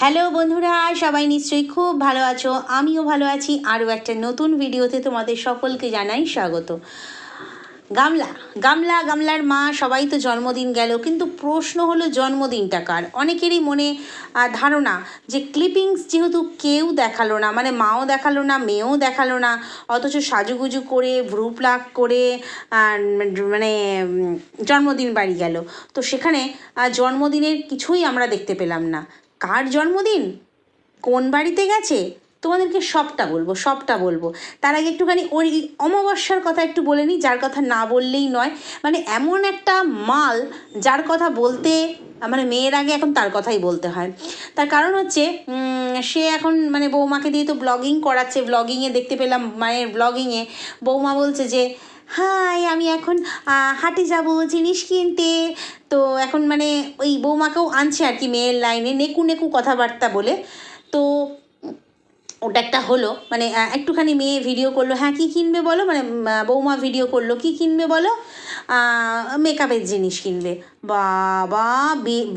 Hello বন্ধুরা, সবাই নিশ্চয়ই খুব ভালো আছো। আমিও ভালো আছি। আরও একটা নতুন ভিডিওতে তোমাদের সকলকে জানাই স্বাগত। গামলা গামলা, গামলার মা, সবাই তো জন্মদিন গেল, কিন্তু প্রশ্ন হলো জন্মদিনটা কার? অনেকেরই মনে ধারণা যে ক্লিপিংস যেহেতু কেউ দেখাল না মানে মাও দেখাল না, মেয়েও দেখাল না, অথচ সাজুগুজু করে ভ্রু প্লাক করে মানে জন্মদিন বাড়ি গেল। তো সেখানে জন্মদিনের কিছুই আমরা দেখতে পেলাম না। কার জন্মদিন? কোন বাড়িতে গেছে? তোমাদেরকে সবটা বলব সবটা বলব। তার আগে একটুখানি ওই অমাবস্যার কথা একটু বলে নিই, যার কথা না বললেই নয়। মানে এমন একটা মাল যার কথা বলতে মানে মেয়ের আগে এখন তার কথাই বলতে হয়। তার কারণ হচ্ছে সে এখন মানে বৌমাকে দিয়ে তো ব্লগিং করাচ্ছে। ব্লগিংয়ে দেখতে পেলাম, মায়ের ব্লগিংয়ে বৌমা বলছে যে হাই, আমি এখন হাটে যাব জিনিস কিনতে। তো এখন মানে ওই বৌমাকেও আনছে আর কি মেয়ের লাইনে, নেকু নেকু কথাবার্তা বলে। তো ওটা একটা হলো মানে একটুখানি মেয়ে ভিডিও করল। হ্যাঁ কী কিনবে বলো? মানে বৌমা ভিডিও করল, কী কিনবে বলো? মেকআপের জিনিস কিনবে। বাবা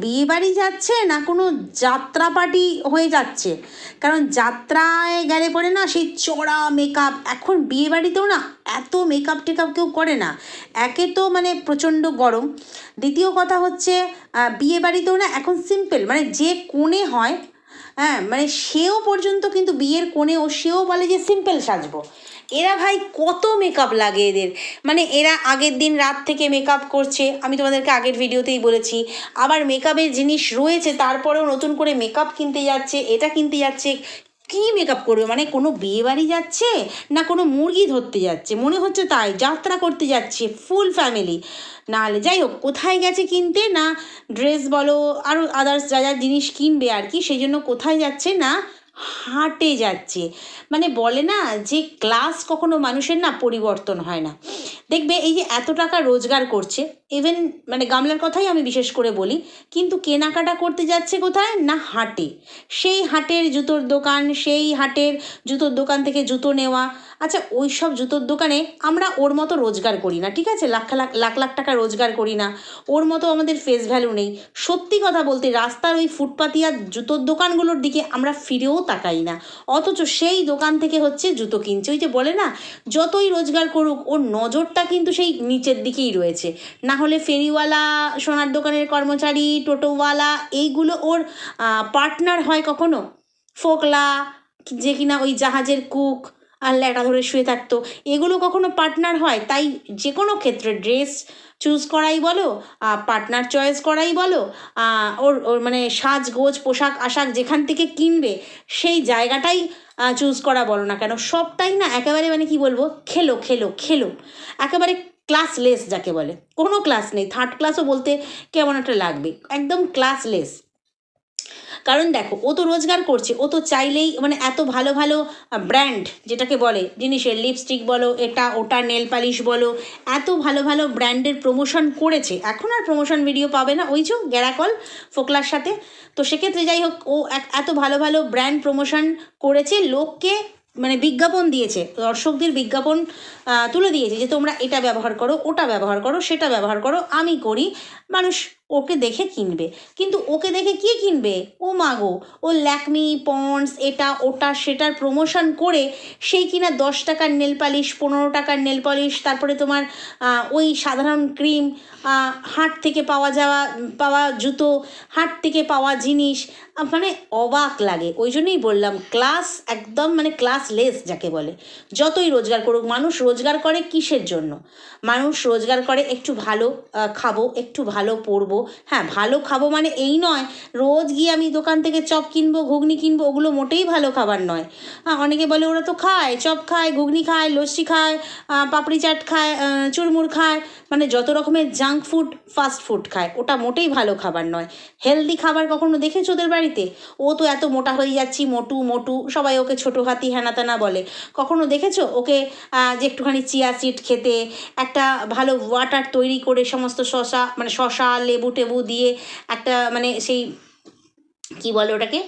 বিয়ে বাড়ি যাচ্ছে না কোনো যাত্রা পার্টি হয়ে যাচ্ছে? কারণ যাত্রায় গেলে পরে না সেই চড়া মেকআপ এখন বিয়ে বাড়িতেও না এত মেকআপ টেকআপ কেউ করে না। একে তো মানে প্রচণ্ড গরম। দ্বিতীয় কথা হচ্ছে বিয়ে বাড়িতেও না এখন সিম্পল মানে যে কোণে হয় হ্যাঁ মানে সেও পর্যন্ত কিন্তু বিয়ের কোণেও সেও বলে যে সিম্পল সাজবো। এরা ভাই কত মেকআপ লাগে এদের। মানে এরা আগের দিন রাত থেকে মেকআপ করছে, আমি তোমাদেরকে আগের ভিডিওতেই বলেছি। আবার মেকআপের জিনিস রয়েছে, তারপরেও নতুন করে মেকআপ কিনতে যাচ্ছে, এটা কিনতে যাচ্ছে, কী মেকআপ করবে? মানে কোনো বিয়ে বাড়ি যাচ্ছে না কোনো মুরগি ধরতে যাচ্ছে? মনে হচ্ছে তাই, যাত্রা করতে যাচ্ছে ফুল ফ্যামিলি নাহলে যাই হোক, কোথায় গেছে কিনতে না ড্রেস বলো আরও আদার্স যা যা জিনিস কিনবে আর কি, সেই জন্য কোথায় যাচ্ছে না হাটে যাচ্ছে। মানে বলে না যে ক্লাস কখনো মানুষের না পরিবর্তন হয় না। দেখবে এই যে এত টাকা রোজগার করছে ইভেন মানে গামলার কথাই আমি বিশেষ করে বলি, কিন্তু কেনাকাটা করতে যাচ্ছে কোথায়? না হাটে। সেই হাটের জুতোর দোকান, সেই হাটের জুতোর দোকান থেকে জুতো নেওয়া আচ্ছা ওই সব জুতোর দোকানে আমরা ওর মতো রোজগার করি না, ঠিক আছে? লাখ লাখ লাখ লাখ টাকা রোজগার করি না। ওর মতো আমাদের ফেস ভ্যালু নেই। সত্যি কথা বলতে, রাস্তার ওই ফুটপাতিয়া জুতোর দোকানগুলোর দিকে আমরা ফিরেও তাকাই না। অথচ সেই দোকান থেকে হচ্ছে জুতো কিনছে। ওই যে বলে না, যতই রোজগার করুক, ওর নজরটা কিন্তু সেই নিচের দিকেই রয়েছে। না হলে ফেরিওয়ালা, সোনার দোকানের কর্মচারী, টোটোওয়ালা, এইগুলো ওর পার্টনার হয় কখনো? ফোকলা, যে কিনা ওই জাহাজের কুক আর ল্যাটা ধরে শুয়ে থাকতো। এগুলো কখনো পার্টনার হয়? তাই যে কোনো ক্ষেত্রে ড্রেস চুজ করাই বলো পার্টনার চয়েস করাই বলো ওর ওর মানে সাজগোজ পোশাক, আশাক যেখান থেকে কিনবে, সেই জায়গাটাই চুজ করা বলো না কেন। সবটাই না একেবারে মানে কি বলব? খেলো খেলো খেলো। একেবারে ক্লাসলেস যাকে বলে। কোনো ক্লাস নেই। থার্ড ক্লাসও বলতে কেমন একটা লাগবে। একদম ক্লাসলেস কারণ দেখো, ও তো রোজগার করছে, ও তো চাইলেই মানে এত ভালো ভালো ব্র্যান্ড যেটাকে বলে, জিনিসের লিপস্টিক বলো, এটা, ওটা নেল পালিশ বলো, এত ভালো ভালো ব্র্যান্ডের প্রমোশন করেছে। এখন আর প্রমোশন ভিডিও পাবে না। ওই যে গ্যারাকল ফোকলার সাথে। তো সেক্ষেত্রে যাই হোক, ও এত ভালো ভালো ব্র্যান্ড প্রমোশন করেছে, লোককে মানে বিজ্ঞাপন দিয়েছে, দর্শকদের বিজ্ঞাপন তুলে দিয়েছে যে তোমরা এটা ব্যবহার করো, ওটা ব্যবহার করো, সেটা ব্যবহার করো, আমি করি। মানুষ ওকে দেখে কিনবে। কিন্তু ওকে দেখে কে কিনবে? ও মাগো ও ল্যাকমি, পন্ডস, এটা, ওটা, সেটার প্রমোশন করে সেই কিনা দশ টাকার নেল পালিশ পনেরো টাকার নেল পালিশ তারপরে তোমার ওই সাধারণ ক্রিম হাট থেকে পাওয়া যাওয়া, পাওয়া জুতো, হাট থেকে পাওয়া জিনিস মানে অবাক লাগে। ওই জন্যই বললাম ক্লাস একদম মানে ক্লাস লেস যাকে বলে। যতই রোজগার করুক, মানুষ রোজগার করে কিসের জন্য? মানুষ রোজগার করে একটু ভালো খাব, একটু ভালো পরবো হ্যাঁ ভালো খাব মানে এই নয়। রোজ গিয়ে আমি দোকান থেকে চপ কিনবো, ঘুগনি কিনবো, ওগুলো মোটেই ভালো খাবার নয়। হ্যাঁ অনেকে বলে ওরা তো খায়, চপ খায়, ঘুগনি খায়, লস্যি খায় পাপড়ি চাট খায় চুরমুর খায় মানে যত রকমের জাঙ্ক ফুড ফাস্ট ফুড খায়, ওটা মোটেই ভালো খাবার নয়। হেলদি খাবার কখনো দেখেছ ওদের বাড়িতে? ও তো এত মোটা হয়ে যাচ্ছি, মোটু মোটু, সবাই ওকে ছোটো হাতি হেনা তেনা বলে। কখনো দেখেছ ওকে যে একটুখানি চিয়া সিড খেতে, একটা ভালো ওয়াটার তৈরি করে সমস্ত শশা মানে শশা, লেবু টেবু দিয়ে একটা মানে সেই কি বলে ওটাকে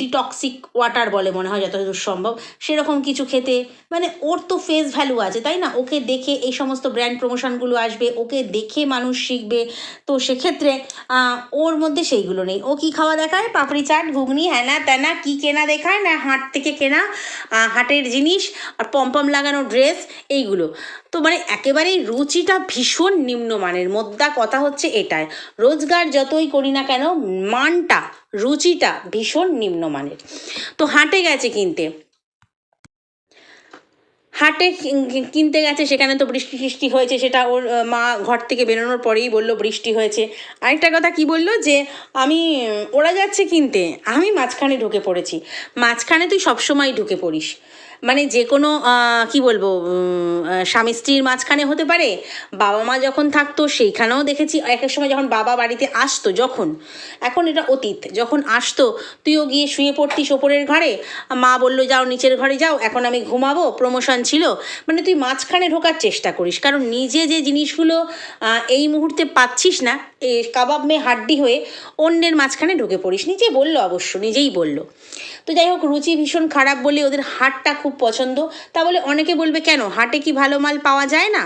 ডিটক্সিক ওয়াটার বলে মনে হয় যতদূর সম্ভব। সেরকম কিছু খেতে মানে ওর তো ফেস ভ্যালু আছে, তাই না? ওকে দেখে এই সমস্ত ব্র্যান্ড প্রমোশনগুলো আসবে, ওকে দেখে মানুষ শিখবে। তো সেক্ষেত্রে ওর মধ্যে সেইগুলো নেই। ও কি খাওয়া দেখায়? পাপড়ি চাট, ঘুগনি হ্যানা ত্যানা কি কেনা দেখায়? না, হাট থেকে কেনা হাটের জিনিস, আর পম্পম লাগানো ড্রেস এইগুলো। তো মানে একেবারেই রুচিটা ভীষণ নিম্নমানের। মোদ্দা কথা হচ্ছে এটাই। রোজগার যতই করি না কেন, মানটা রুচিটা ভীষণ নিম্নমানের। তো হাটে গেছে কিনতে। হাটে কিনতে গেছে, সেখানে তো বৃষ্টি সৃষ্টি হয়েছে, সেটা ওর মা ঘর থেকে বেরোনোর পরেই বলল বৃষ্টি হয়েছে। আরেকটা কথা কি বলল যে, আমি, ওরা যাচ্ছে কিনতে, আমি মাঝখানে ঢুকে পড়েছি। মাঝখানে তুই সবসময় ঢুকে পড়িস। মানে যে কোনো কি বলব স্বামী স্ত্রীর মাঝখানে হতে পারে, বাবা মা যখন থাকতো সেইখানেও দেখেছি এক এক সময় যখন বাবা বাড়িতে আসতো, যখন, এখন এটা অতীত, যখন আসতো তুইও গিয়ে শুয়ে পড়তিস ওপরের ঘরে, মা বলল, যাও নিচের ঘরে যাও, এখন আমি ঘুমাবো, প্রমোশন ছিল। মানে তুই মাঝখানে ঢোকার চেষ্টা করিস, কারণ নিজে যে জিনিসগুলো এই মুহূর্তে পাচ্ছিস না কাবাব মে হাড্ডি হয়ে অন্যের মাঝখানে ঢুকে পড়িস, নিজে বলল অবশ্য, নিজেই বলল। তো যাই হোক, রুচি ভীষণ খারাপ বলে ওদের হাটটা খুব পছন্দ। তা বলে অনেকে বলবে, কেন? হাটে কি ভালো মাল পাওয়া যায় না?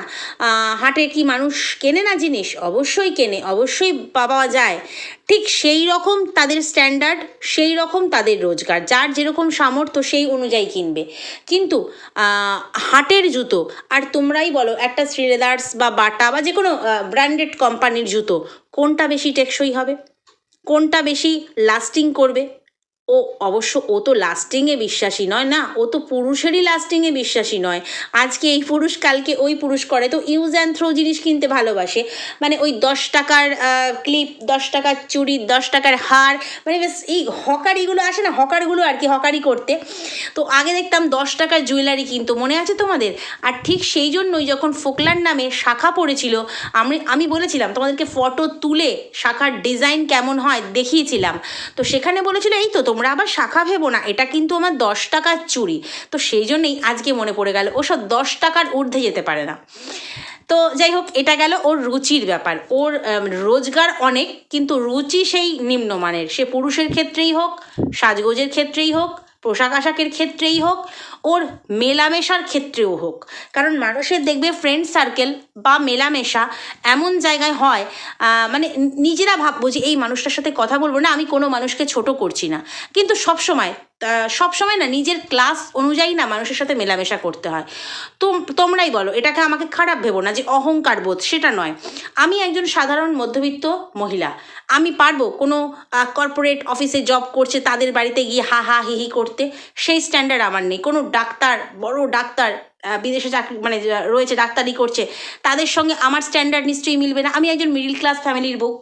হাটে কি মানুষ কেনে না জিনিস? অবশ্যই কেনে, অবশ্যই পাওয়া যায়। ঠিক সেই রকম তাদের স্ট্যান্ডার্ড সেই রকম তাদের রোজগার। যার যেরকম সামর্থ্য, সেই অনুযায়ী কিনবে। কিন্তু হাটের জুতো, আর তোমরাই বলো, একটা শ্রীলেদার্স বা বাটা বা যে কোনো ব্র্যান্ডেড কোম্পানির জুতো, কোনটা বেশি টেকসই হবে? কোনটা বেশি লাস্টিং করবে? ও অবশ্য ও তো লাস্টিংয়ে বিশ্বাসী নয় না? ও তো পুরুষেরই লাস্টিংয়ে বিশ্বাসী নয়। আজকে এই পুরুষ, কালকে ওই পুরুষ করে। তো ইউজ অ্যান্ড থ্রো জিনিস কিনতে ভালোবাসে। মানে ওই দশ টাকার ক্লিপ দশ টাকার চুড়ি, দশ টাকার হার মানে বেশ এই হকারিগুলো আসে না? হকারগুলো আর কি, হকারি করতে। তো আগে দেখতাম দশ টাকার জুয়েলারি কিনতো। মনে আছে তোমাদের? আর ঠিক সেই জন্যই যখন ফোকলার নামে শাখা পড়েছিল, আমি আমি বলেছিলাম, তোমাদেরকে ফটো তুলে শাখার ডিজাইন কেমন হয় দেখিয়েছিলাম। তো সেখানে বলেছিল, এই তো তোমরা আবার শাখা ভেবো না, এটা কিন্তু আমার দশ টাকার চুরি তো সেই জন্যেই আজকে মনে পড়ে গেল সব দশ টাকার ঊর্ধ্বে যেতে পারে না। তো যাই হোক, এটা গেল ওর রুচির ব্যাপার। ওর রোজগার অনেক, কিন্তু রুচি সেই নিম্নমানের। সে পুরুষের ক্ষেত্রেই হোক, সাজগোজের ক্ষেত্রেই হোক, পোশাক আশাকের ক্ষেত্রেই হোক ওর মেলামেশার ক্ষেত্রেও হোক। কারণ মানুষের দেখবে ফ্রেন্ড সার্কেল বা মেলামেশা এমন জায়গায় হয় মানে নিজেরা ভাববো যে এই মানুষটার সাথে কথা বলব না, আমি কোনো মানুষকে ছোট করছি না। কিন্তু সবসময় সব সময় না নিজের ক্লাস অনুযায়ী না মানুষের সাথে মেলামেশা করতে হয়। তো তোমরাই বলো, এটাকে আমাকে খারাপ ভেবো না যে অহংকার বোধ, সেটা নয়। আমি একজন সাধারণ মধ্যবিত্ত মহিলা। আমি পারব কোনো কর্পোরেট অফিসে জব করছে, তাদের বাড়িতে গিয়ে হা হা, হি হি করতে। সেই স্ট্যান্ডার্ড আমার নেই। কোনো ডাক্তার, বড় ডাক্তার বিদেশে চাকরি মানে রয়েছে, ডাক্তারি করছে, তাদের সঙ্গে আমার স্ট্যান্ডার্ড নিশ্চয়ই মিলবে না। আমি একজন মিডিল ক্লাস ফ্যামিলির বউ।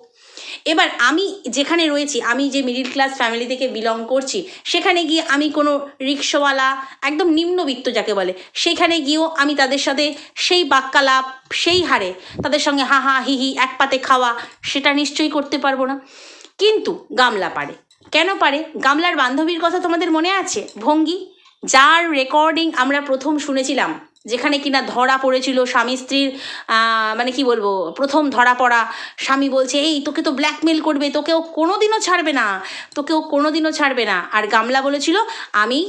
এবার আমি যেখানে রয়েছি, আমি যে মিডিল ক্লাস ফ্যামিলি থেকে বিলং করছি, সেখানে গিয়ে আমি কোনো রিক্সাওয়ালা একদম নিম্নবিত্ত যাকে বলে, সেখানে গিয়েও আমি তাদের সাথে সেই বাক্যালাপ, সেই হারে তাদের সঙ্গে হা হা, হি হি, এক পাতে খাওয়া, সেটা নিশ্চয়ই করতে পারব না। কিন্তু গামলা পারে। কেন পারে? গামলার বান্ধবীর কথা তোমাদের মনে আছে? ভঙ্গি? যার রেকর্ডিং আমরা প্রথম শুনেছিলাম যেখানে কিনা ধরা পড়েছিল স্বামী স্ত্রীর মানে কি বলব, প্রথম ধরা পড়া স্বামী বলছে, এই তোকে তো ব্ল্যাকমেল করবে তোকে তোকেও কোনোদিনও ছাড়বে না তোকে তোকেও কোনোদিনও ছাড়বে না। আর গামলা বলেছিল, আমি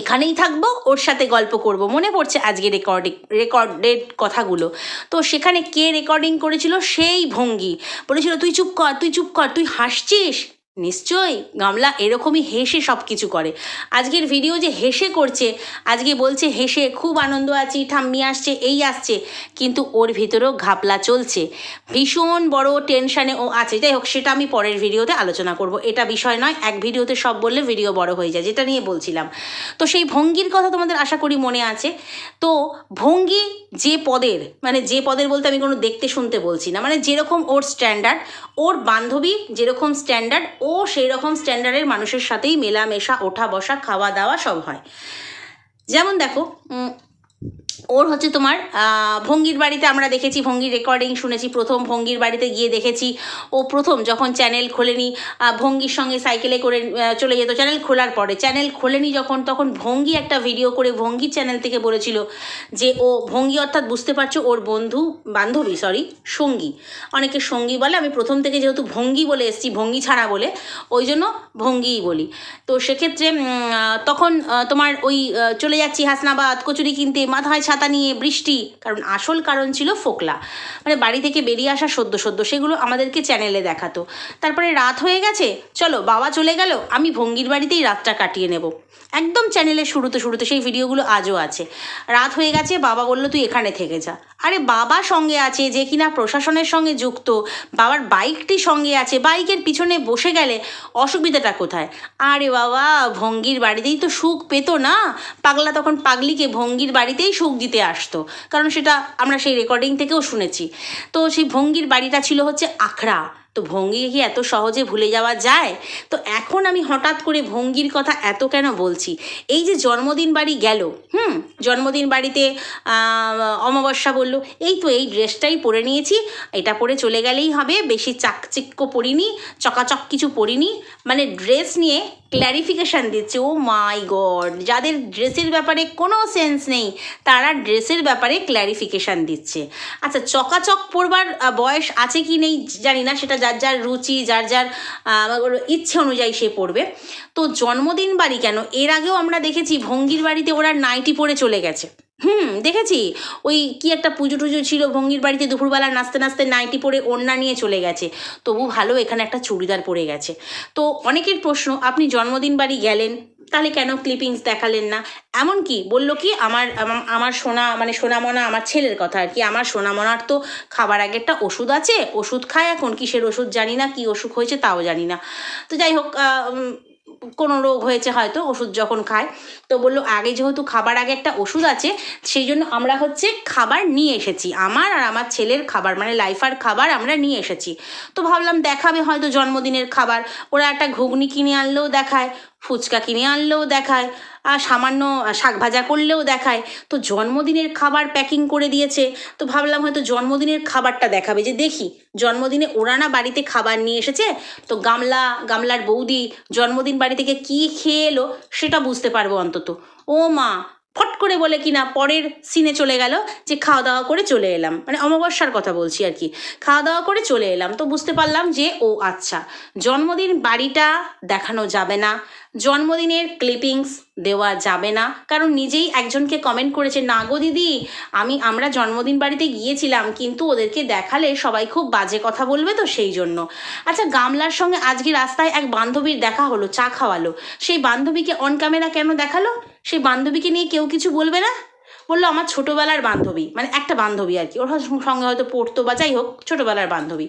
এখানেই থাকব, ওর সাথে গল্প করব। মনে পড়ছে আজকে রেকর্ডিং রেকর্ডেড কথাগুলো। তো সেখানে কে রেকর্ডিং করেছিল? সেই ভঙ্গি। বলেছিল, তুই চুপ কর, তুই চুপ কর, তুই হাসছিস? নিশ্চয়ই, গামলা এরকমই হেসে সব কিছু করে। আজকের ভিডিও যে হেসে করছে, আজকে বলছে হেসে খুব আনন্দ আছি, ঠাম্মি আসছে, এই আসছে, কিন্তু ওর ভিতরেও ঘাপলা চলছে। ভীষণ বড় টেনশানে ও আছে। যাই হোক, সেটা আমি পরের ভিডিওতে আলোচনা করব। এটা বিষয় নয়, এক ভিডিওতে সব বললে ভিডিও বড় হয়ে যায়, যেটা নিয়ে বলছিলাম। তো সেই ভঙ্গির কথা তোমাদের আশা করি মনে আছে। তো ভঙ্গি যে পদের মানে যে পদের বলতে আমি কোনো দেখতে শুনতে বলছি না মানে যেরকম ওর স্ট্যান্ডার্ড ওর বান্ধবী যেরকম স্ট্যান্ডার্ড ও সেই রকম স্ট্যান্ডার্ডের মানুষের সাথেই মেলামেশা ওঠা বসা খাওয়া দাওয়া সব হয়। যেমন দেখো ওর হচ্ছে তোমার ভঙ্গির বাড়িতে আমরা দেখেছি, ভঙ্গির রেকর্ডিং শুনেছি, প্রথম ভঙ্গির বাড়িতে গিয়ে দেখেছি। ও প্রথম যখন চ্যানেল খোলেনি ভঙ্গির সঙ্গে সাইকেলে করে চলে যেত চ্যানেল খোলার পরে। চ্যানেল খোলেনি যখন, তখন ভঙ্গি একটা ভিডিও করে ভঙ্গির চ্যানেল থেকে বলেছিল যে, ও ভঙ্গি অর্থাৎ বুঝতে পারছ, ওর বন্ধু, বান্ধবী সরি সঙ্গী। অনেকে সঙ্গী বলে, আমি প্রথম থেকে যেহেতু ভঙ্গি বলে এসেছি, ভঙ্গি ছাড়া বলে, ওই জন্য ভঙ্গিই বলি। তো সেক্ষেত্রে তখন তোমার ওই চলে যাচ্ছি হাসনাবাদ, কচুরি কিনতে, মাথায় ছাতা নিয়ে বৃষ্টি, কারণ আসল কারণ ছিল ফোকলা। মানে বাড়ি থেকে বেরিয়ে আসা সদ্য সদ্য, সেগুলো আমাদেরকে চ্যানেলে দেখাতো। তারপরে রাত হয়ে গেছে, চলো বাবা চলে গেল, আমি ভঙ্গির বাড়িতেই রাতটা কাটিয়ে নেব। একদম চ্যানেলের শুরুতে শুরুতে সেই ভিডিওগুলো আজও আছে। রাত হয়ে গেছে, বাবা বলল, তুই এখানে থেকে যা। আরে বাবা সঙ্গে আছে যে কিনা প্রশাসনের সঙ্গে যুক্ত, বাবার বাইকটি সঙ্গে আছে, বাইকের পিছনে বসে গেলে অসুবিধাটা কোথায়? আরে বাবা, ভঙ্গির বাড়িতেই তো সুখ পেতো না। পাগলা তখন পাগলিকে ভঙ্গির বাড়িতেই সুখ দিতে আসতো। কারণ সেটা আমরা সেই রেকর্ডিং থেকেও শুনেছি। তো সেই ভঙ্গির বাড়িটা ছিল হচ্ছে আখড়া। তো ভঙ্গি কি এত সহজে ভুলে যাওয়া যায়? তো এখন আমি হঠাৎ করে ভঙ্গির কথা এত কেন বলছি? এই যে জন্মদিন বাড়ি গেল, হুম? জন্মদিন বাড়িতে অমাবস্যা বলল, এই তো এই ড্রেসটাই পরে নিয়েছি, এটা পরে চলে গেলেই হবে, বেশি চাকচিক্য পরিনি, চকাচক কিছু পরিনি মানে ড্রেস নিয়ে ক্ল্যারিফিকেশান দিচ্ছে, ও মাই গড, যাদের ড্রেসের ব্যাপারে কোনো সেন্স নেই, তারা ড্রেসের ব্যাপারে ক্ল্যারিফিকেশান দিচ্ছে। আচ্ছা চকাচক পরবার বয়স আছে কি নেই জানি না, সেটা যার যার রুচি, যার যার ইচ্ছে অনুযায়ী সে পড়বে। তো জন্মদিন বাড়ি কেন? এর আগেও আমরা দেখেছি ভঙ্গির বাড়িতে ওরা নাইটি পরে চলে গেছে। হুম, দেখেছি? ওই কি একটা পুজো টুজো ছিল, ভঙ্গির বাড়িতে দুপুরবেলা নাচতে নাচতে নাইটি পরে ওড়না নিয়ে চলে গেছে। তবু ভালো, এখানে একটা চুড়িদার পরে গেছে। তো অনেকের প্রশ্ন, আপনি জন্মদিন বাড়ি গেলেন? তাহলে কেন ক্লিপিংস দেখালেন না? এমন কি বলল কি, আমার আমার সোনা মানে সোনামনা আমার ছেলের কথা আর কি। আমার সোনামনার তো খাবার আগে একটা ওষুধ আছে, ওষুধ খায় এখন, কিসের ওষুধ জানি না, কি অসুখ হয়েছে তাও জানি না। তো যাই হোক কোনো রোগ হয়েছে হয়তো, ওষুধ যখন খায়। তো বলল, আগে যেহেতু খাবার আগে একটা ওষুধ আছে, সেই জন্য আমরা হচ্ছে খাবার নিয়ে এসেছি। আমার আর আমার ছেলের খাবার মানে লাইফার খাবার আমরা নিয়ে এসেছি। তো ভাবলাম দেখাবে হয়তো জন্মদিনের খাবার। ওরা একটা ঘুগনি কিনে আনলেও দেখায়। ফুচকা কিনে আনলেও দেখায়, আর সামান্য শাক ভাজা করলেও দেখায়। তো জন্মদিনের খাবার প্যাকিং করে দিয়েছে। তো ভাবলাম হয়তো জন্মদিনের খাবারটা দেখাবে যে দেখি, জন্মদিনে ওরা না বাড়িতে খাবার নিয়ে এসেছে, তো গামলা, গামলার বৌদি জন্মদিন বাড়ি থেকে কী খেয়ে এলো সেটা বুঝতে পারব অন্তত। ও মা, ফট করে বলে কিনা পরের সিনে চলে গেল যে খাওয়া দাওয়া করে চলে এলাম। মানে অমাবস্যার কথা বলছি আর কি। খাওয়া দাওয়া করে চলে এলাম। তো বুঝতে পারলাম যে, ও আচ্ছা জন্মদিন বাড়িটা দেখানো যাবে না। জন্মদিনের ক্লিপিংস দেওয়া যাবে না। কারণ নিজেই একজনকে কমেন্ট করেছে, না গো দিদি, আমি, আমরা জন্মদিন বাড়িতে গিয়েছিলাম, কিন্তু ওদেরকে দেখালে সবাই খুব বাজে কথা বলবে তো সেই জন্য। আচ্ছা গামলার সঙ্গে আজকে রাস্তায় এক বান্ধবীর দেখা হলো, চা খাওয়ালো। সেই বান্ধবীকে অন ক্যামেরা কেন দেখাল? সেই বান্ধবীকে নিয়ে কেউ কিছু বলবে না? বলল, আমার ছোটোবেলার বান্ধবী। মানে একটা বান্ধবী আর কি। ওর সঙ্গে হয়তো পড়তো বা যাই হোক, ছোটোবেলার বান্ধবী।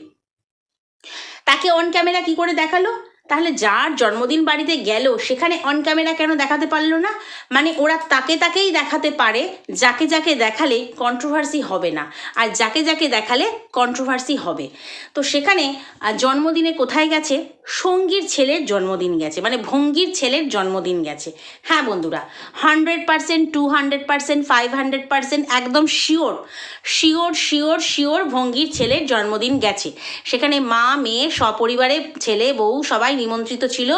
তাকে অন ক্যামেরা কি করে দেখাল? তাহলে যার জন্মদিন বাড়িতে গেল, সেখানে অন ক্যামেরা কেন দেখাতে পারল না? মানে ওরা তাকে তাকেই দেখাতে পারে, যাকে যাকে দেখালে কন্ট্রোভার্সি হবে না। আর যাকে যাকে দেখালে কন্ট্রোভার্সি হবে। তো সেখানে জন্মদিনে কোথায় গেছে? সঙ্গীর ছেলের জন্মদিন গেছে। মানে ভঙ্গির ছেলের জন্মদিন গেছে। হ্যাঁ বন্ধুরা hundred percent two hundred percent five hundred percent একদম শিওর শিওর শিওর শিওর ভঙ্গির ছেলের জন্মদিন গেছে। সেখানে মা, মেয়ে, সপরিবারে ছেলে, বউ সবাই নিমন্ত্রিত ছিল।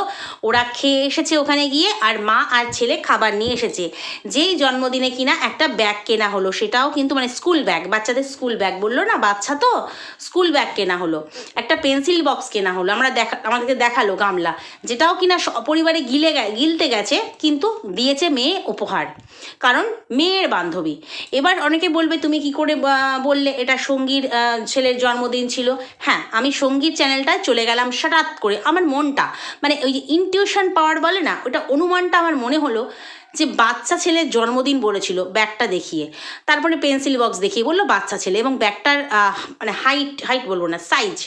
ওরা খেয়ে এসেছে ওখানে গিয়ে আর মা আর ছেলে খাবার নিয়ে এসেছে। যেই জন্মদিনে কিনা একটা ব্যাগ কেনা হলো, সেটাও কিন্তু মানে স্কুল ব্যাগ বাচ্চাদের স্কুল ব্যাগ বলল না, বাচ্চা তো? স্কুল ব্যাগ কেনা হলো। একটা পেন্সিল বক্স কেনা হলো। আমরা দেখা, আমাদেরকে দেখাল গামলা, যেটাও কিনা পরিবারে গিলে গিলতে গেছে, কিন্তু দিয়েছে মেয়ে উপহার। কারণ মেয়ের বান্ধবী। এবার অনেকে বলবে, তুমি কি করে বললে এটা সঙ্গীর ছেলের জন্মদিন ছিল? হ্যাঁ আমি সঙ্গীর চ্যানেলটায় চলে গেলাম হঠাৎ করে। আমার মনটা মানে ওই যে ইনটিউশন পাওয়ার বলে না ওটা অনুমানটা আমার মনে হলো যে বাচ্চা ছেলের জন্মদিন বলেছিল, ব্যাগটা দেখিয়ে। তারপরে পেন্সিল বক্স দেখিয়ে বলল বাচ্চা ছেলে এবং ব্যাগটার মানে হাইট হাইট বলব না সাইজ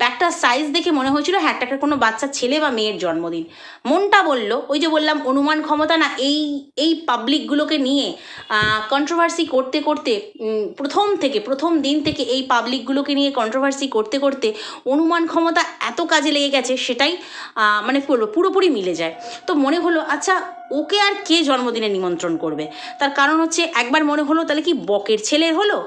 ব্যাগটার সাইজ দেখে মনে হয়েছিল হ্যাঁ একটা কোনো বাচ্চা ছেলে বা মেয়ের জন্মদিন। মনটা বলল, ওই যে বললাম, অনুমান ক্ষমতা না, এই এই পাবলিকগুলোকে নিয়ে কন্ট্রোভার্সি করতে করতে প্রথম থেকে, প্রথম দিন থেকে এই পাবলিকগুলোকে নিয়ে কন্ট্রোভার্সি করতে করতে অনুমান ক্ষমতা এত কাজে লেগে গেছে, সেটাই মানে বলব, পুরোপুরি মিলে যায়। তো মনে হলো আচ্ছা ওকে আর কে জন্মদিনে নিমন্ত্রণ করবে? তার কারণ হচ্ছে, একবার মনে হলো, তাহলে কি বকের ছেলের হলো?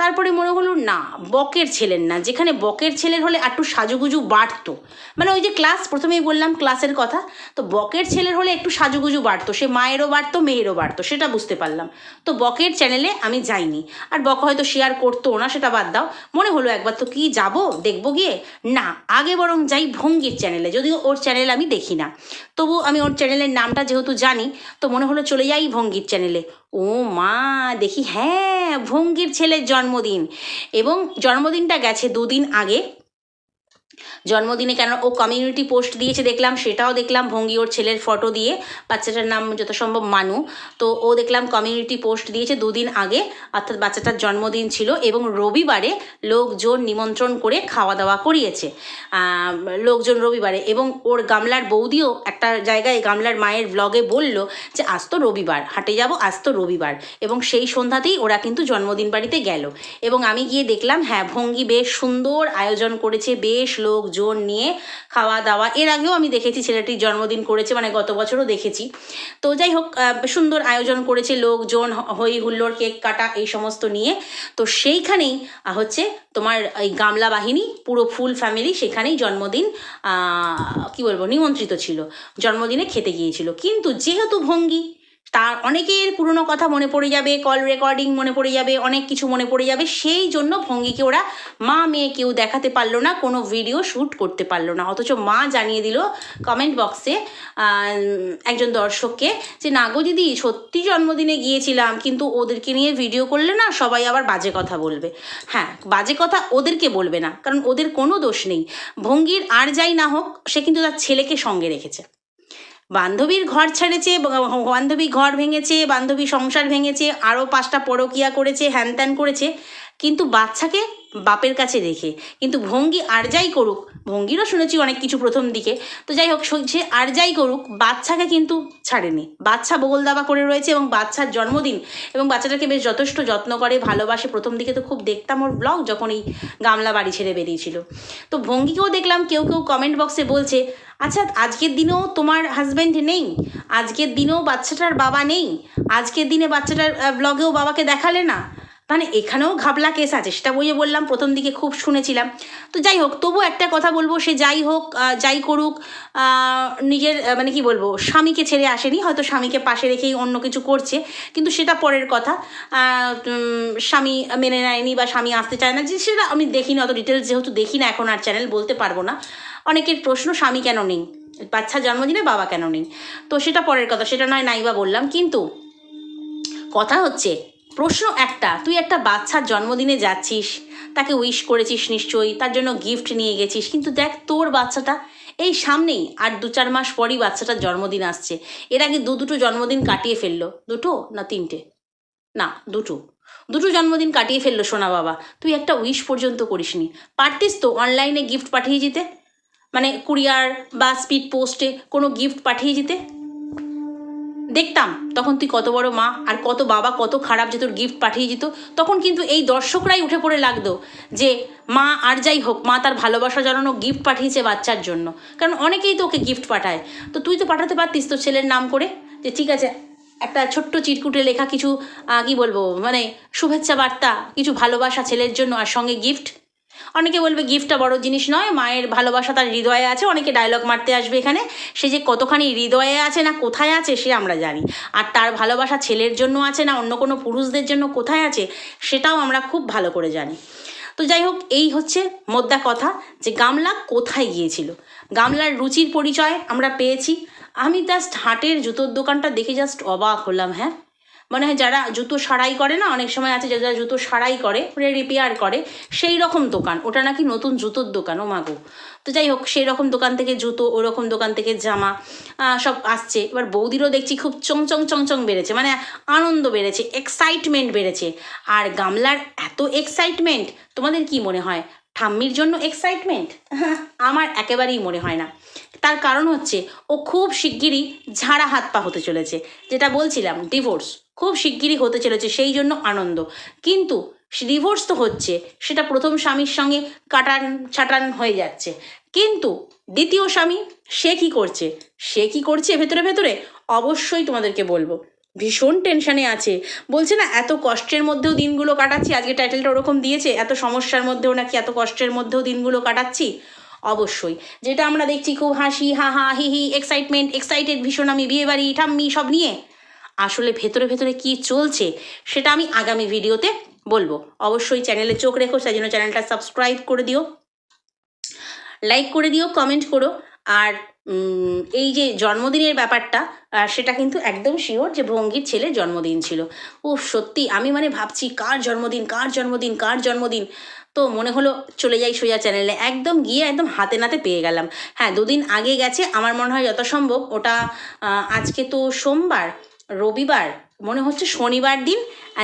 তারপরে মনে হলো, না, বকের ছেলের না, যেখানে বকের ছেলের হলে একটু সাজুগুজু বাড়তো। মানে ওই যে ক্লাস প্রথমেই বললাম ক্লাসের কথা, তো বকের ছেলের হলে একটু সাজুগুজু বাড়তো, সে মায়েরও বাড়তো, মেয়েরও বাড়তো, সেটা বুঝতে পারলাম। তো বকের চ্যানেলে আমি যাইনি। আর বক হয়তো শেয়ার করতো না, সেটা বাদ দাও। মনে হলো একবার তো কি যাব, দেখব গিয়ে? না, আগে বরং যাই ভঙ্গির চ্যানেলে যদিও ওর চ্যানেল আমি দেখি না। তবু আমি ওর চ্যানেলের নামটা যেহেতু জানি, তো মনে হলো চলে যাই ভঙ্গির চ্যানেলে ও মা, দেখি হ্যাঁ ভঙ্গির ছেলের জন্মদিন। এবং জন্মদিনটা গেছে দুদিন আগে জন্মদিনে কেন ও কমিউনিটি পোস্ট দিয়েছে দেখলাম, সেটাও দেখলাম, ভঙ্গি ওর ছেলের ফটো দিয়ে, বাচ্চাটার নাম যত সম্ভব মানু। তো ও দেখলাম কমিউনিটি পোস্ট দিয়েছে দুদিন আগে, অর্থাৎ বাচ্চাটার জন্মদিন ছিল এবং রবিবারে লোকজন নিমন্ত্রণ করে খাওয়া দাওয়া করিয়েছে লোকজন রবিবারে এবং ওর গামলার বৌদিও একটা জায়গায় গামলার মায়ের ব্লগে বলল যে, আজ তো রবিবার, হাটে যাব, আজ তো রবিবার। এবং সেই সন্ধ্যাতেই ওরা কিন্তু জন্মদিন বাড়িতে গেল। এবং আমি গিয়ে দেখলাম হ্যাঁ ভঙ্গি বেশ সুন্দর আয়োজন করেছে, বেশ লোকজন নিয়ে খাওয়া দাওয়া। এর আগেও আমি দেখেছি ছেলেটির জন্মদিন করেছে মানে গত বছরও দেখেছি। তো যাই হোক সুন্দর আয়োজন করেছে লোকজন হই হুল্লোড়, কেক কাটা, এই সমস্ত নিয়ে। তো সেইখানেই হচ্ছে তোমার এই গামলা বাহিনী, পুরো ফুল ফ্যামিলি সেখানেই জন্মদিন কি বলব, নিমন্ত্রিত ছিল। জন্মদিনে খেতে গিয়েছিল। কিন্তু যেহেতু ভঙ্গি তার অনেকের পুরনো কথা মনে পড়ে যাবে কল রেকর্ডিং মনে পড়ে যাবে, অনেক কিছু মনে পড়ে যাবে। সেই জন্য ভঙ্গিকে ওরা মা মেয়ে কেউ দেখাতে পারল না, কোনো ভিডিও শ্যুট করতে পারল না। অথচ মা জানিয়ে দিল কমেন্ট বক্সে একজন দর্শককে যে, না গো দিদি, সত্যি জন্মদিনে গিয়েছিলাম, কিন্তু ওদেরকে নিয়ে ভিডিও করলে না সবাই আবার বাজে কথা বলবে। হ্যাঁ বাজে কথা ওদেরকে বলবে না, কারণ ওদের কোনো দোষ নেই। ভঙ্গির আর যাই না হোক, সে কিন্তু তার ছেলেকে সঙ্গে রেখেছে। বান্ধবীর ঘর ছেড়েছে বান্ধবী ঘর ভেঙেছে বান্ধবী সংসার ভেঙেছে আরও পাঁচটা পরকিয়া করেছে হ্যান ত্যান করেছে। কিন্তু বাচ্চাকে বাপের কাছে রেখে। কিন্তু ভঙ্গি আর যাই করুক, ভঙ্গিরও শুনেছি অনেক কিছু প্রথম দিকে। তো যাই হোক, সে- আর যাই করুক, বাচ্চাকে কিন্তু ছাড়েনি। বাচ্চা বগল দাবা করে রয়েছে এবং বাচ্চার জন্মদিন এবং বাচ্চাটাকে বেশ যথেষ্ট যত্ন করে, ভালোবাসে। প্রথম দিকে তো খুব দেখতাম ওর ব্লগ যখন এই গামলা বাড়ি ছেড়ে বেরিয়েছিল। তো ভঙ্গিকেও দেখলাম, কেউ কেউ কমেন্ট বক্সে বলছে আচ্ছা আজকের দিনেও তোমার হাজব্যান্ড নেই? আজকের দিনেও বাচ্চাটার বাবা নেই? আজকের দিনে বাচ্চাটার ব্লগেও বাবাকে দেখালে না? মানে এখানেও ঘাবলা কেস আছে, সেটা বইয়ে বললাম, প্রথম দিকে খুব শুনেছিলাম। তো যাই হোক তবু একটা কথা বলব, সে যাই হোক যাই করুক নিজের মানে কি বলব, স্বামীকে ছেড়ে আসেনি, হয়তো স্বামীকে পাশে রেখেই অন্য কিছু করছে, কিন্তু সেটা পরের কথা। স্বামী মেনে নেয়নি বা স্বামী আসতে চায় না, যে সেটা আমি দেখিনি, অত ডিটেলস যেহেতু দেখি না এখন আর চ্যানেল বলতে পারব না। অনেকের প্রশ্ন, স্বামী কেন নেই? বাচ্চার জন্মদিনে বাবা কেন নেই? তো সেটা পরের কথা, সেটা নয় নাই বা বললাম, কিন্তু কথা হচ্ছে প্রশ্ন একটা, তুই একটা বাচ্চার জন্মদিনে যাচ্ছিস, তাকে উইশ করেছিস নিশ্চয়ই, তার জন্য গিফট নিয়ে গেছিস, কিন্তু দেখ তোর বাচ্চাটা এই সামনেই আর দু চার মাস পরই বাচ্চাটার জন্মদিন আসছে। এর আগে দু দুটো জন্মদিন কাটিয়ে ফেলল, দুটো না তিনটে? না, দুটো। দুটো জন্মদিন কাটিয়ে ফেলল সোনা বাবা, তুই একটা উইশ পর্যন্ত করিসনি। পারতিস তো অনলাইনে গিফট পাঠিয়ে দিতে? মানে কুরিয়ার বা স্পিড পোস্টে কোনো গিফট পাঠিয়ে দিতে? দেখতাম, তখন তুই কত বড় মা আর কত বাবা কত খারাপ যে তোর গিফট পাঠিয়ে দিত, তখন কিন্তু এই দর্শকরাই উঠে পড়ে লাগতো যে মা আর যাই হোক, মা তার ভালোবাসা জানানো গিফট পাঠিয়েছে বাচ্চার জন্য। কারণ অনেকেই তো ওকে গিফট পাঠায়। তো তুই তো পাঠাতে পারতিস তোর ছেলের নাম করে যে ঠিক আছে, একটা ছোট্ট চিরকুটে লেখা কিছু কি বলব মানে শুভেচ্ছা বার্তা, কিছু ভালোবাসা ছেলের জন্য আর সঙ্গে গিফট অনেকে বলবে গিফটটা বড় জিনিস নয়, মায়ের ভালোবাসা তার হৃদয়ে আছে, অনেকে ডায়লগ মারতে আসবে এখানে। সে যে কতখানি হৃদয়ে আছে না কোথায় আছে সে আমরা জানি। আর তার ভালোবাসা ছেলের জন্য আছে না অন্য কোনো পুরুষদের জন্য কোথায় আছে সেটাও আমরা খুব ভালো করে জানি। তো যাই হোক, এই হচ্ছে মোদ্দা কথা যে গামলা কোথায় গিয়েছিল। গামলার রুচির পরিচয় আমরা পেয়েছি। আমি জাস্ট হাটের জুতোর দোকানটা দেখে জাস্ট অবাক হলাম হ্যাঁ? মনে যারা জুতো সারাই করে না, অনেক সময় আছে যারা জুতো সারাই করে রিপেয়ার করে সেই রকম দোকান। ওটা নাকি নতুন জুতোর দোকান, ও মাগো তো যাই হোক সেই রকম দোকান থেকে জুতো, ওরকম দোকান থেকে জামা সব আসছে। এবার বৌদিরও দেখছি খুব চংচং চংচং বেড়েছে মানে আনন্দ বেড়েছে এক্সাইটমেন্ট বেড়েছে। আর গামলার এত এক্সাইটমেন্ট তোমাদের কি মনে হয়? ঠাম্মির জন্য এক্সাইটমেন্ট আমার একেবারেই মনে হয় না। তার কারণ হচ্ছে, ও খুব শিগগিরই ঝাড়া হাত পা হতে চলেছে। যেটা বলছিলাম ডিভোর্স খুব শিগগিরই হতে চলেছে, সেই জন্য আনন্দ। কিন্তু ডিভোর্স তো হচ্ছে, সেটা প্রথম স্বামীর সঙ্গে কাটান ছাটান হয়ে যাচ্ছে। কিন্তু দ্বিতীয় স্বামী, সে কি করছে? সে কি করছে ভেতরে ভেতরে? অবশ্যই তোমাদেরকে বলব। ভীষণ টেনশানে আছে। বলছে না, এত কষ্টের মধ্যেও দিনগুলো কাটাচ্ছি, আজকে টাইটেলটা ওরকম দিয়েছে, এত সমস্যার মধ্যেও নাকি এত কষ্টের মধ্যেও দিনগুলো কাটাচ্ছি? অবশ্যই। যেটা আমরা দেখছি খুব হাসি, হা হা, হি হি এক্সাইটমেন্ট এক্সাইটেড ভীষণ আমি বিয়ে বাড়ি ঠাম্মি, সব নিয়ে। আসলে ভেতরে ভেতরে কি চলছে সেটা আমি আগামী ভিডিওতে বলব। অবশ্যই চ্যানেলে চোখ রেখো, সেই জন্য চ্যানেলটা সাবস্ক্রাইব করে দিও, লাইক করে দিও, কমেন্ট করো। আর এই যে জন্মদিনের ব্যাপারটা সেটা কিন্তু একদম শিওর যে ভঙ্গির ছেলের জন্মদিন ছিল। ও সত্যি আমি মানে ভাবছি কার জন্মদিন কার জন্মদিন কার জন্মদিন? তো মনে হলো চলে যাই সোজা চ্যানেলে। একদম গিয়ে একদম হাতে নাতে পেয়ে গেলাম। হ্যাঁ দুদিন আগে গেছে, আমার মনে হয় যত সম্ভব ওটা আজকে তো সোমবার। রবিবার, মনে হচ্ছে শনিবার দিন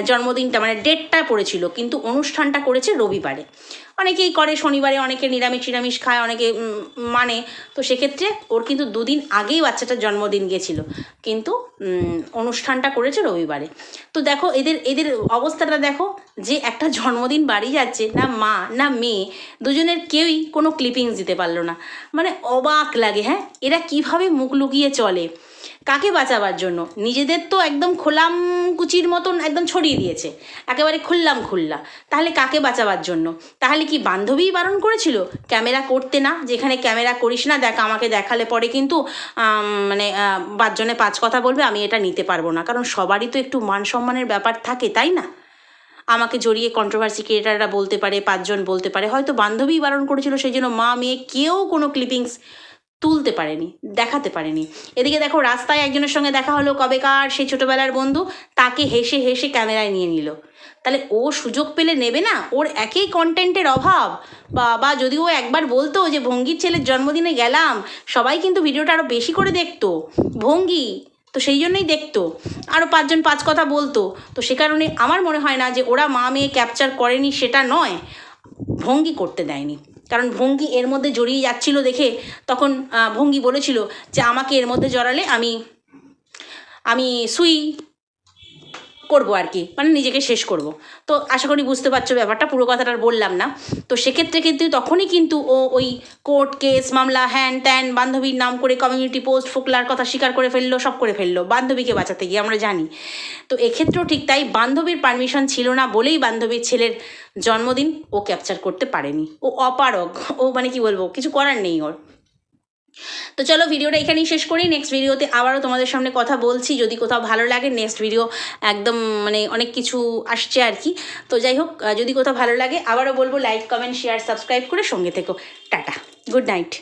জন্মদিনটা মানে ডেটটা পড়েছিল, কিন্তু অনুষ্ঠানটা করেছে রবিবারে। অনেকেই করে শনিবারে, অনেকে নিরামিষ নিরামিষ খায়, অনেকে মানে তো সেক্ষেত্রে ওর কিন্তু দুদিন আগেই বাচ্চাটার জন্মদিন গেছিল, কিন্তু অনুষ্ঠানটা করেছে রবিবারে। তো দেখো, এদের এদের অবস্থাটা দেখো, যে একটা জন্মদিন বাড়ি যাচ্ছে, না মা, না মেয়ে, দুজনের কেউই কোনো ক্লিপিংস দিতে পারল না। মানে অবাক লাগে হ্যাঁ? এরা কীভাবে মুখ লুকিয়ে চলে? কাকে বাঁচাবার জন্য? নিজেদের তো একদম খোলাম কুচির মতন একদম ছড়িয়ে দিয়েছে। একেবারে খুললাম খুল্লা। তাহলে কাকে বাঁচাবার জন্য? তাহলে কি বান্ধবীই বারণ করেছিল? ক্যামেরা করতে না, যেখানে ক্যামেরা করিস না, দেখ আমাকে দেখালে পরে কিন্তু মানে পাঁচজনে পাঁচ কথা বলবে, আমি এটা নিতে পারব না। কারণ সবারই তো একটু মান সম্মানের ব্যাপার থাকে, তাই না? আমাকে জড়িয়ে কন্ট্রোভার্সি ক্রিয়েটাররা বলতে পারে, পাঁচজন বলতে পারে। হয়তো বান্ধবীই বারণ করেছিল সেই জন্য মা মেয়ে কেউ কোনো ক্লিপিংস তুলতে পারেনি, দেখাতে পারেনি। এদিকে দেখো, রাস্তায় একজনের সঙ্গে দেখা হলো কবেকার সেই ছোটোবেলার বন্ধু, তাকে হেসে হেসে ক্যামেরায় নিয়ে নিল। তাহলে ও সুযোগ পেলে নেবে না? ওর একেই কন্টেন্টের অভাব? বা যদি ও একবার বলতো যে, ভঙ্গির ছেলের জন্মদিনে গেলাম সবাই কিন্তু ভিডিওটা আরও বেশি করে দেখতো। ভঙ্গি? তো সেই জন্যই দেখতো। আরও পাঁচজন পাঁচ কথা বলতো। তো সে কারণে আমার মনে হয় না যে, ওরা মা মেয়ে ক্যাপচার করেনি, সেটা নয়। ভঙ্গি করতে দেয়নি। কারণ ভঙ্গি এর মধ্যে জড়িয়ে যাচ্ছিল দেখে তখন ভঙ্গি বলেছিল যে আমাকে এর মধ্যে জড়ালে আমি আমি সুই করব আর কি মানে নিজেকে শেষ করব। তো আশা করি বুঝতে পারছ ব্যাপারটা, পুরো কথাটা বললাম না। তো সেক্ষেত্রে কিন্তু তখনই কিন্তু ও ওই কোর্ট কেস, মামলা, হ্যান ত্যান, বান্ধবীর নাম করে কমিউনিটি পোস্ট ফোকলার কথা স্বীকার করে ফেলল, সব করে ফেলল, বান্ধবীকে বাঁচাতে গিয়ে, আমরা জানি। তো এক্ষেত্রেও ঠিক তাই, বান্ধবীর পারমিশন ছিল না বলেই বান্ধবীর ছেলের জন্মদিন ও ক্যাপচার করতে পারেনি। ও অপারগ, ও মানে কি বলব, কিছু করার নেই ওর। তো চলো ভিডিওটা এখানেই শেষ করি। নেক্সট ভিডিওতে আবারও তোমাদের সামনে কথা বলছি। যদি কোথাও ভালো লাগে নেক্সট ভিডিও একদম মানে অনেক কিছু আসছে আর কি। তো যাই হোক যদি কোথাও ভালো লাগে, আবারও বলব লাইক কমেন্ট শেয়ার সাবস্ক্রাইব করে সঙ্গে থেকো। Tata good night